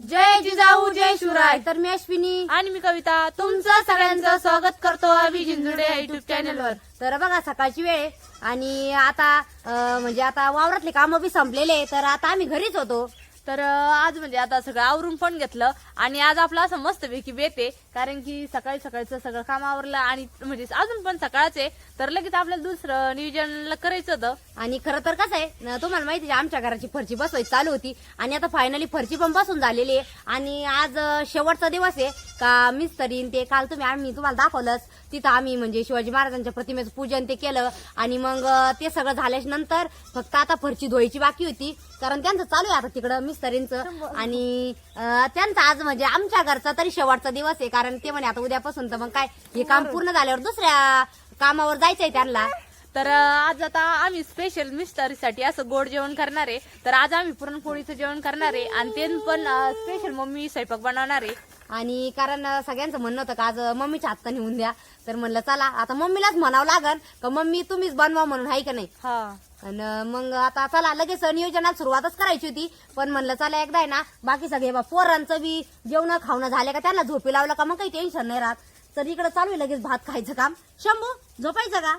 जय जिजाऊ जय शिवराय. तर मी अश्विनी. आणि मी कविता. तुमचं सगळ्यांचं स्वागत करतो आम्ही जिंजुडे युट्यूब चॅनलवर तर बघा सकाळची वेळ आहे. आणि आता अं, म्हणजे आता वावरातले कामं बी संपलेले तर आता आम्ही घरीच होतो. तर आज म्हणजे आता सगळं आवरून पण घेतलं आणि आज आपलं असं मस्तपैकी बेते कारण की सकाळी सकाळचं सगळं काम आवरलं आणि म्हणजे अजून पण सकाळच आहे. तर लगेच आपल्याला दुसरं नियोजन करायचं होतं. आणि खरं तर कसं आहे तुम्हाला माहिती आहे आमच्या घराची फरची बसवायची चालू होती. आणि आता फायनली फरची पण बसून झालेली आहे. आणि आज शेवटचा दिवस आहे. का मिस्तरीन ते काल तुम्ही आम्ही तुम्हाला दाखवलंच. तिथं आम्ही म्हणजे शिवाजी महाराजांच्या प्रतिमेचं पूजन ते केलं. आणि मग ते सगळं झाल्याच्यानंतर फक्त आता फरची धुवायची बाकी होती. कारण त्यांचं चालू आहे आता तिकडं मिस्तरींचं. आणि त्यांचा आज म्हणजे आमच्या घरचा तरी शेवटचा दिवस आहे. कारण ते म्हणे आता उद्यापासून तर मग काय हे काम पूर्ण झाल्यावर दुसऱ्या कामावर जायचंय त्यांना. तर आज आता आम्ही स्पेशल मिस्टरीसाठी असं गोड जेवण करणार आहे. तर आज आम्ही पुरणपोळीचं जेवण करणार आहे. आणि ते पण स्पेशल मम्मी स्वयंपाक बनवणार आहे. आणि कारण सगळ्यांचं म्हणणं होतं का आज मम्मीच्या हातचा नेऊन द्या. तर म्हणलं चला आता मम्मीलाच म्हणावं लागल का मम्मी तुम्हीच बनवा म्हणून हाय का नाही? हा. आणि मग आता चला लगेच नियोजनाला सुरुवातच करायची होती. पण म्हणलं चला एकदा आहे ना बाकी सगळे बा पोरांचं बी जेवण खावणं झालं का त्यांना झोपी लावलं का मग काही टेन्शन नाही राहत. तर इकडे चालू आहे लगेच भात खायचं काम. शंभू झोपायचं का?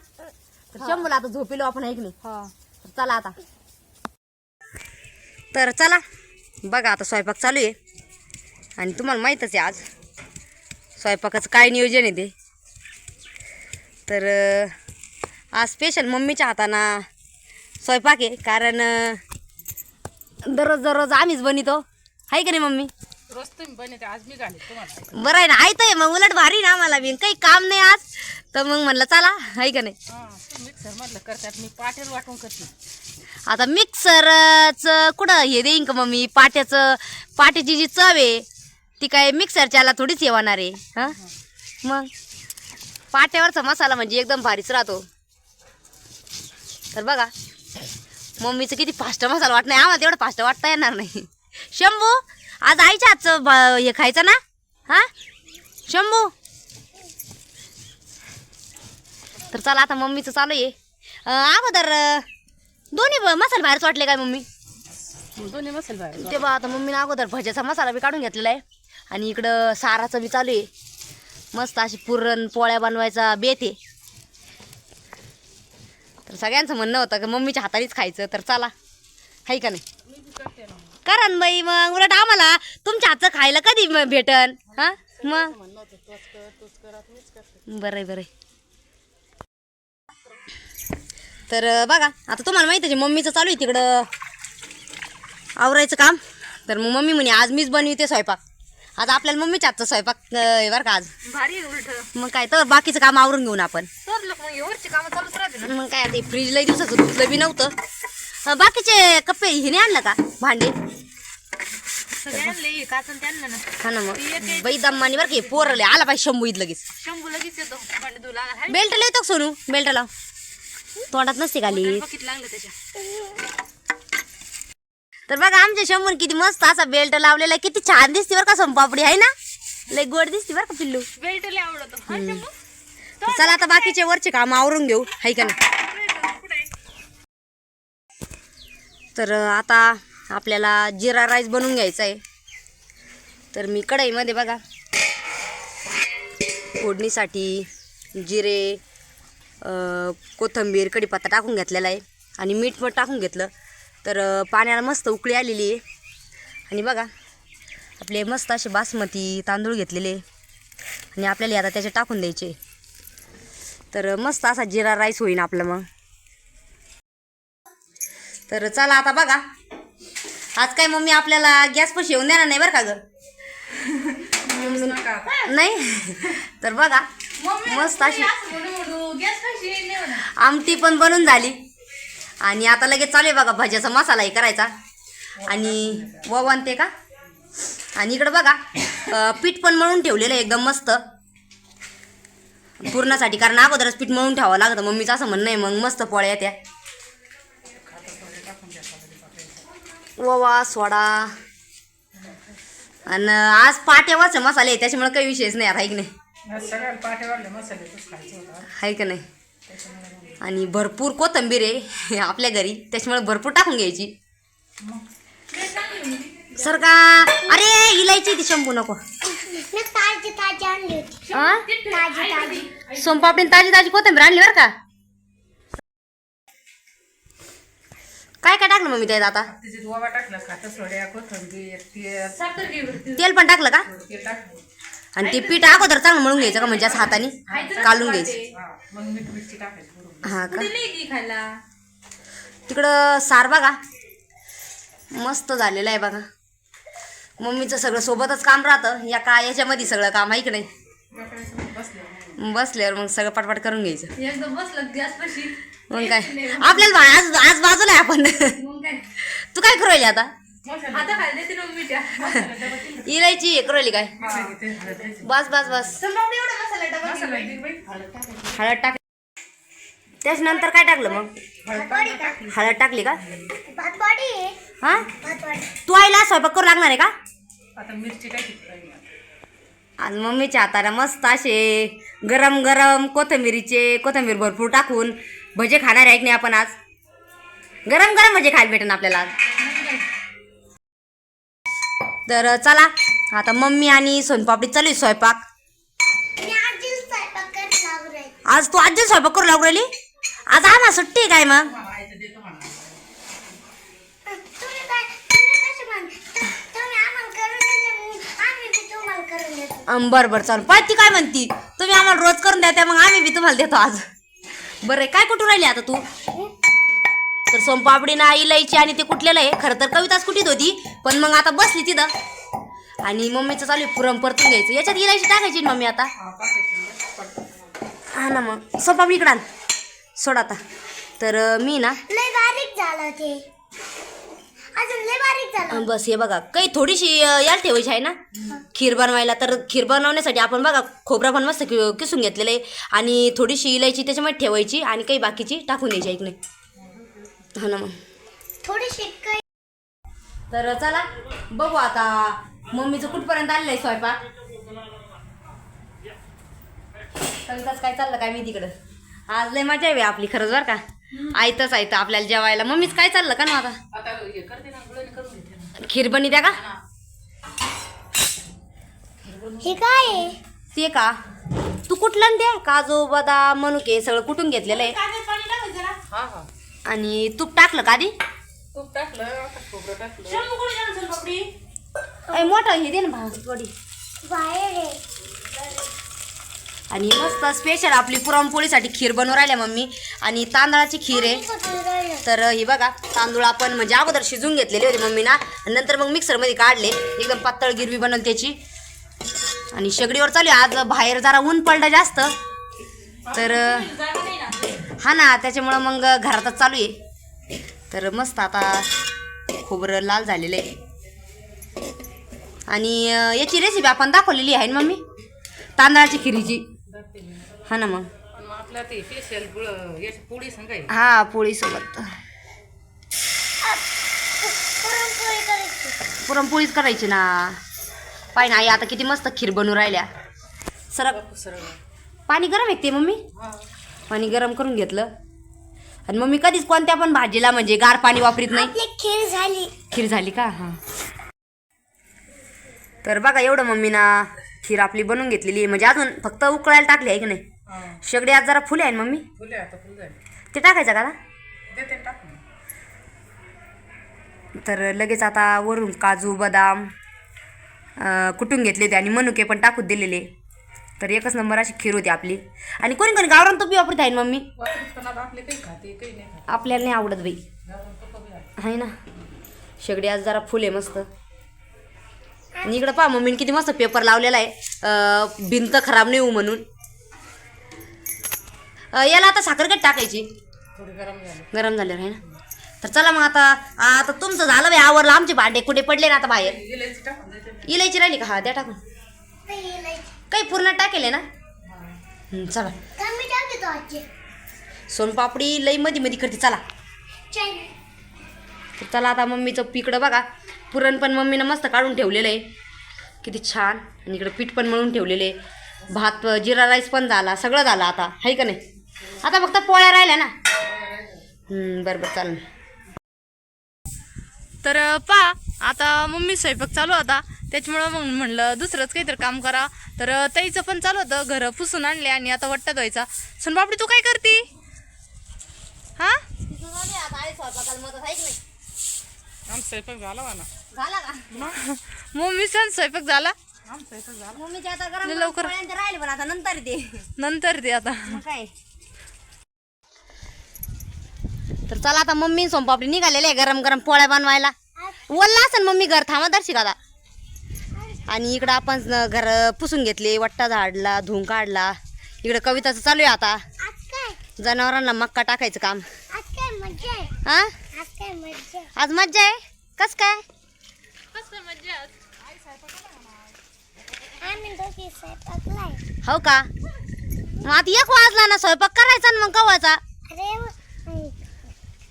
तर शंभूला आता झोपिलो आपण ऐक नाही? तर चला आता. तर चला बघा आता स्वयंपाक चालू आहे. आणि तुम्हाला माहीतच आहे आज. स्वयंपाकाचं काय नियोजन आहे ते. तर आज स्पेशल मम्मीच्या हाताना स्वयंपाक आहे कारण दररोज दररोज आम्हीच बनवतो. आहे का नाही मम्मी? बरं आहे ना आहे मग उलट भारी ना मला बी. काही काम नाही आज. तर मग म्हणलं चला आहे का नाही? मिक्सर मधलं करतात मी पाटेल वाटून करते. आता मिक्सरच कुठं हे देईन का मम्मी? पाट्याचं पाट्याची जी चव आहे ती काय मिक्सरच्याला थोडीच येणार आहे. हा? मग? पाट्यावरचा मसाला म्हणजे एकदम भारीच राहतो. तर बघा मम्मीचं किती फास्ट मसाला वाटत नाही आम्हाला तेवढं फास्ट वाटता येणार नाही. शंभू आज आईच्या ब- हे खायचं ना? हा? शंभू? तर चला आता मम्मीचं चालू आहे. अगोदर दोन्ही ब- मसाले बाहेरच वाटले काय मम्मी? दोन्ही मसाले बाहेर ते बा आता मम्मीनं अगोदर भज्याचा मसाला बी काढून घेतलेला आहे. आणि इकडं साराचं बी चालू आहे. मस्त अशी पुरण पोळ्या बनवायचा बेत आहे. तर सगळ्यांचं म्हणणं होतं की मम्मीच्या हातानेच खायचं तर चला. हाय का नाही? करा ना बाई मग उलट आम्हाला तुमच्या हातचं खायला कधी भेटन? हा? मग? बरं आहे बरं. तर बघा आता तुम्हाला माहिती आहे मम्मीचं चालू आहे तिकडं आवरायचं काम. तर मग मम्मी म्हणे आज मीच बनविते स्वयंपाक. आज आपल्याला मम्मीच्या हातचा स्वयंपाक आहे बरं का आज. भारी उलट. मग काय तर बाकीचं काम आवरून घेऊन आपण. तर लोक मग वरची कामं चालूच राहते मग काय आता फ्रीज लई दिवसाचं धुतलं बी नव्हतं. अं, बाकीचे कप्पे हिने आणलं का? भांडे? सगळे आणले काचन त्यांना ना. हा ना मग. बाई दम्मानी बरं का हे पोरले आला पाहिजे शंभू इथं लगेच. शंभू लगेच येतो भांडे हाय, बेल्ट लावतो का सोनू? बेल्ट लाव. तोंडात नसते खाली लागलं त्याच्या. तर बघा आमच्या शंभून किती मस्त असा बेल्ट लावलेला आहे. किती छान दिसते बरं का सोनपापडी आहे ना? लई गोड दिसते बरं का पिल्लू? बेल्ट लय आवडतो. चला आता बाकीचे वरचे काम आवरून घेऊ. हाय का नाही? तर आता आपल्याला जिरा राईस बनवून घ्यायचा आहे. तर मी कढईमध्ये बघा फोडणीसाठी जिरे कोथिंबीर कढीपत्ता टाकून घेतलेला आहे. आणि मीठ पण टाकून घेतलं. तर पाण्याला मस्त उकळी आलेली आहे. आणि बघा आपले मस्त असे बासमती तांदूळ घेतलेले. आणि आपल्याला आता त्याचे टाकून द्यायचे. तर मस्त असा जिरा राईस होईन आपलं मग. तर चला आता बघा. आज काय मम्मी आपल्याला गॅस पण येऊन देणार नाही बरं का ग? नाही? तर बघा मस्त अशी आमटी पण बनून झाली. आणि आता लगेच चालू आहे बघा भज्याचा मसालाही करायचा. आणि ववन ते का? आणि इकडं बघा पीठ पण मळून ठेवलेलं आहे एकदम मस्त. पूर्णासाठी कारण अगोदरच पीठ मळून ठेवावं लागतं मम्मीचं असं म्हणणं आहे मग मस्त पोळ्या येत्या. ओवा सोडा. आणि आज पाट्यावरचे मसाले आहे, त्याच्यामुळे काही विषयच नाही आता आहे की नाही? मसाले आहे का नाही? आणि भरपूर कोथंबीर आहे आपल्या घरी त्याच्यामुळे भरपूर टाकून घ्यायची. सर का? अरे इलायची ती शंभू नको. सोमपापडी ताजी ताजी कोथिंबीर आणली बरं का? काय काय टाकलं मम्मी त्यात आता? तेल. पण टाकलं का? आणि ते पीठ अगोदर चांगलं मळून घ्यायचं का? म्हणजे असं हाताने कालून घ्यायचं. हा, मग मीठ मिरची टाकायची बरोबर. हा का? खायला? तिकडं सार बघा. मस्त झालेलं आहे बघा. मम्मीचं सगळं सोबतच काम राहतं. या का याच्यामध्ये सगळं काम आहे की नाही? बसले बसल्यावर मग. सगळं पटपट करून घ्यायचं. एकदम बसलं गॅस पशी. मग काय? आपल्याला बा- आज आज बाजूला आहे आपण. तू काय करू राहिली आता? आता मिठ्या इलायची हे करू राहिली काय. बस बस बस. हळद टाक. त्याच्यानंतर काय टाकलं मग? हळद टाकली. का? हा? तू आईला स्वयंपाक करू लागणार आहे का? आज मम्मीच्या हाताला मस्त असे. गरम गरम कोथिंबिरीचे कोथिंबीर भरपूर टाकून. भजे खाणार आहे की नाही आपण आज? गरम गरम भजे खायला भेटेन आपल्याला आज. तर चला. आता मम्मी आणि सोनपापडी चालू आहे स्वयंपाक. मी आजी तू आजी स्वयंपाक करू लागू राहिली? आज आम्हाला सुट्टी आहे काय मग? बरं बरं चालू. पाय ती काय म्हणती? तुम्ही आम्हाला रोज करून द्या मग आम्ही बी तुम्हाला देतो आज. बरं काय कुठून राहिली आता तू? तर सोमपापडी ना इलायची आणि ते कुठलेलं आहे खरं तर कविताच कुठीत होती पण मग आता बसली तिथं. आणि मम्मीचं चालू आहे पुरण परतून घ्यायचं. याच्यात इलायची टाकायची मम्मी आता. हा ना मग. सोमपापडी इकडं सोड आता. तर मी ना बारीक झालं ते. अजून लय बारीक झालं. अं, बस हे बघा. काही थोडीशी याला ठेवायची आहे ना? खीर बनवायला. तर खीर बनवण्यासाठी आपण बघा खोबरा पण मस्त किसून घेतलेलं आहे. आणि थोडीशी इलायची त्याच्यामध्ये ठेवायची आणि काही बाकीची टाकून द्यायची ऐक नाही हा ना मग. तर चला बघू आता. मम्मीचं कुठपर्यंत आलेलं आहे स्वयंपाक? कविताच काय चाललं काय मी तिकडं आज लय मजा आहे आपली खरंच बरं का? आयतच आयतं आपल्याला जेवायला. मम्मीच काय चाललं का ना आता? आता हे करते ना गुळणी करून घेते ना. खीर बनी द्या का? हे. काय आहे? ते का? तू कुठलं ते काजू बदाम मनुके सगळं कुठून घेतलेलं आहे? हा हा. आणि तूप टाकलं का आधी? तूप टाकलं आता खोबरं टाकलं. अय, मोठं हे दे ना भाव थोडी. बाहेर आहे आणि मस्त स्पेशल आपली पुरणपोळीसाठी खीर बनवून राहिल्या मम्मी. आणि तांदळाची खीर आहे? तर हे बघा तांदूळ आपण म्हणजे अगोदर शिजून घेतलेले होते मम्मीना. आणि नंतर मग मिक्सरमध्ये काढले. एकदम पातळ गिरवी बनवून त्याची. आणि शेगडीवर चालू आहे. आज बाहेर जरा ऊन पडलं जास्त. तर हा ना त्याच्यामुळं मग घरातच चालू आहे. तर मस्त आता खोबरं लाल झालेलं आहे. आणि याची रेसिपी आपण दाखवलेली आहे ना मम्मी? तांदळाची खिरीची. हा ना मग. पोळी हा पोळीसोबत. पुरणपोळी करायची पुरणपोळीच करायची ना. पाय ना आई आता किती मस्त खीर बनवून राहिल्या. सरक सरळ. पाणी गरम आहे का ते मम्मी? पाणी गरम करून घेतलं. आणि मम्मी कधीच कोणत्या पण भाजीला म्हणजे गार पाणी वापरीत नाही. खीर झाली. खीर झाली का? हां. तर बघा एवढं मम्मीना खीर आपली बनवून घेतलेली आहे. म्हणजे अजून फक्त उकळायला टाकली आहे की नाही? हा. शेगडी आज जरा फुले आहे ना मम्मी. फुले आता फुल झाले. ते टाकायचं का आता? देते ना टाकून तर लगेच आता वरून काजू बदाम अं, कुटून घेतले ते आणि मनुके पण टाकून दिलेले. तर एकच नंबर अशी खीर होती आपली. आणि कोणी कोणी गावरान तुपी वापरत आहे ना मम्मी? आपल्याला नाही आवडत बाई. आहे. ना. शेगडी आज जरा फुले मस्त. आणि इकडं पहा मम्मीने किती मस्त पेपर लावलेला आहे. भिंत खराब नाही होऊ म्हणून. याला आता साखरकट टाकायची. गरम झाले झाल्यावर आहे ना. तर चला मग आता आता तुमचं झालं बाई आवरलं. आमचे भांडे कुठे पडले ना आता बाहेर? इलायची इलायची राहिली का? हा द्या टाकून. काही पूर्ण टाकेले ना? हा. चला. कमी टाकतो सोनपापडी लई मध्ये मध्ये करते चला. चायना तर चला आता मम्मीचं पिकडं बघा. पुरण पण मम्मीनं मस्त काढून ठेवलेलं आहे. किती छान. आणि इकडं पीठ पण मळून ठेवलेले आहे. भात जिरा राईस पण झाला. सगळं झालं आता. आहे का नाही? आता फक्त पोळ्या राहिल्या ना? हं, बरं बरं चालेल. तर अं, पा आता मम्मी स्वयंपाक चालू होता. त्याच्यामुळं मग म्हणलं दुसरंच काहीतरी काम करा. तर अं, ताईचं पण चालू होतं घरं पुसून आणले आणि आता वट्टा धुवायचा. सोनबापडी तू काय करते? हा? स्वयंपाक झाला का? मम्मीचा स्वयंपाक झाला? स्वयंपाक झाला. मम्मीचे आता गरम लय गरम लवकर. पोळ्या आणि ते राहिले पण आता नंतर ते नंतर ते आता मग काय तर चला आता मम्मी सोमपापडी निघालेले आहे गरम गरम पोळ्या बनवायला. ओल्ला असेल मम्मी घर थांबा दर्शिक आता आणि इकडं आपण घर पुसून घेतले वट्टा झाडला धुवून काढला. इकडं कविताचं चालू आहे आता. जनावरांना मक्का टाकायचं काम. आज मज्जा आहे हा आज मज्जा आहे? कस काय? हो का? मग आता एक वाजला ना स्वयंपाक करायचा ना मग कवाचा अरे व- ये गोष्ट बोललाय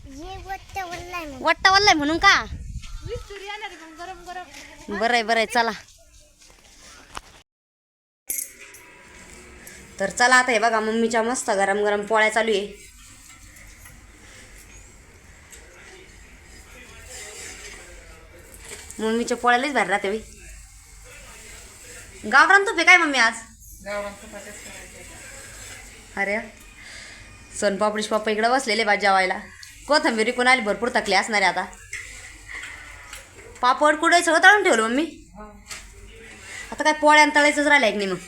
मग वट्टा वल्लाय म्हणून. का? बरं आहे बरं आहे चला. तर चला आता हे बघा मम्मीच्या मस्त गरम गरम पोळ्या चालू आहे. मम्मीच्या पोळ्यालाच भारी राहते बाई. गावरान तुपे काय मम्मी आज? अरे सोनपापडीश पप्पा इकडे बसलेले बा जेवायला. कोथंबीर विकून आली भरपूर थकले असणारे आता. पापड कुठे सगळं तळून ठेवलं मम्मी. आता काय पोळ्या आणि तळायचंच राहिलं की नाही मग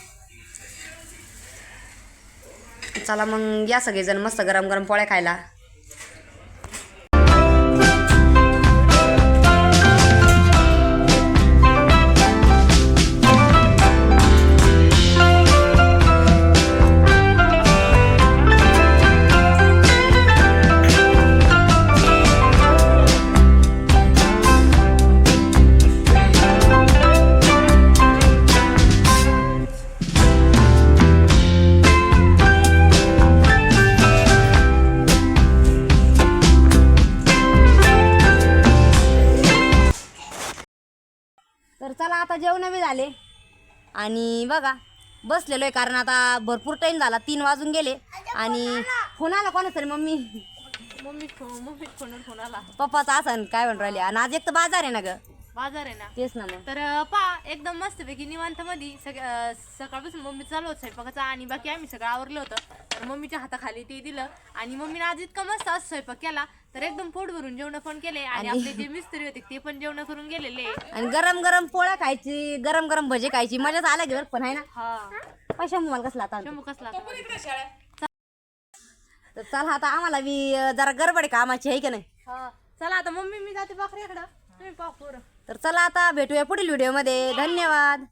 चला मग या सगळेजण मस्त गरम गरम पोळ्या खायला. तर चला आता जेवण बी झाले. आणि बघा बसलेलो आहे कारण आता भरपूर टाईम झाला तीन वाजून गेले. आणि फोन आला कोणाचा तरी मम्मी? मम्मी मम्मी फोनवर फोन आला. पप्पाचा असं काय म्हणून राहिले? आणि आज एक तर बाजार आहे ना ग. बाजार आहे ना? तेच ना मग. तर पा एकदम मस्तपैकी निवांत मध्ये सकाळपासून मम्मी चालू होत स्वयंपाकाचा आणि बाकी आम्ही सगळं आवरलं होतं. तर मम्मीच्या हाताखाली ते दिलं आणि मम्मीने आज इतका मस्त आज स्वयंपाक केला. तर एकदम पोट भरून जेवण पण केले आणि आपले जे मिस्त्री होते ते पण जेवण करून गेलेले. आणि गरम गरम पोळ्या खायची गरम गरम भजी खायची. मजाच आला घेवर पण आहे ना? हा. पैशा मला कसला आता शंभू कसला? तर चला आता आम्हाला बी जरा गडबड आहे कामाची आहे की नाही? हा. चला आता मम्मी मी जाते बाकरीकडं तुम्ही पाहू पोरं. तर चला आता भेटूया पुढील व्हिडिओमध्ये. धन्यवाद.